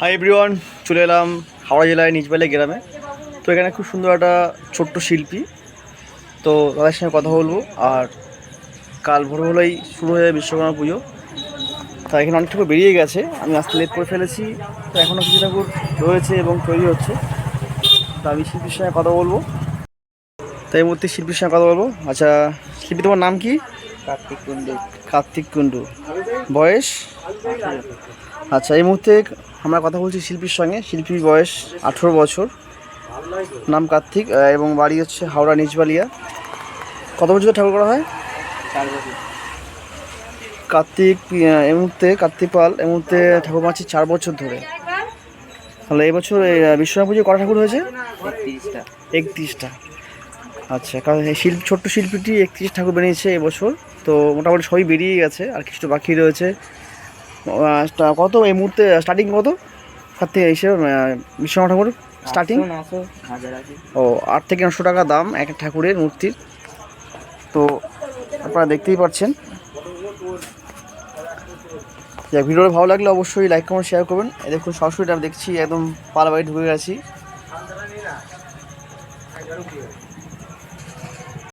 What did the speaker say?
Hi everyone চলে এলাম হাওড়া জেলায় নিজবাইলে গ্রামে। তো এখানে খুব সুন্দর একটা ছোট্ট শিল্পী। তো তাদের সঙ্গে কথা বলব আর কাল ভোর হলেই শুরু হয়ে বিশ্বকর্মা পুজো। তা এখানে অনেক ঠাকুর বেরিয়ে গেছে আমি আসতে লেট করে ফেলেছি তো এখনও কিছু ঠাকুর রয়েছে এবং তৈরি হচ্ছে। তা আমি শিল্পীর সঙ্গে কথা বলব। তো এই মুহূর্তে শিল্পীর সঙ্গে কথা বলব। আচ্ছা শিল্পী তোমার নাম কি? কার্তিক কুন্ডু কার্তিক কুণ্ডু। বয়স? আচ্ছা এই মুহূর্তে আমরা কথা বলছি শিল্পীর সঙ্গে। শিল্পীর বয়স আঠেরো বছর। নাম কার্তিক এবং বাড়ি হচ্ছে হাওড়া নিজবালিয়া কত বছর ধরে ঠাকুর করা হয়? কার্তিক এই মুহূর্তে কার্তিক পাল এই মুহূর্তে ঠাকুর মাছি চার বছর ধরে। তাহলে এই বছর এই, পুজো কটা ঠাকুর হয়েছে? একত্রিশটা। আচ্ছা কারণ এই শিল্প ছোট্ট শিল্পীটি একত্রিশ ঠাকুর বেরিয়েছে এবছর তো মোটামুটি সবই বেরিয়ে গেছে আর কিছু বাকি রয়েছে। কত এই মুহূর্তে স্টার্টিং কত? থেকে হিসেবে বিশ্বকর্মা ঠাকুর স্টার্টিং ও আট থেকে নশো টাকা দাম এক ঠাকুরের মূর্তির। তো আপনারা দেখতেই পাচ্ছেন। যা ভিডিওটা ভালো লাগলে অবশ্যই লাইক কমেন্ট শেয়ার করবেন। এই দেখুন সরাসরি আমি দেখছি একদম পালা বাড়ি ঢুকে গেছি।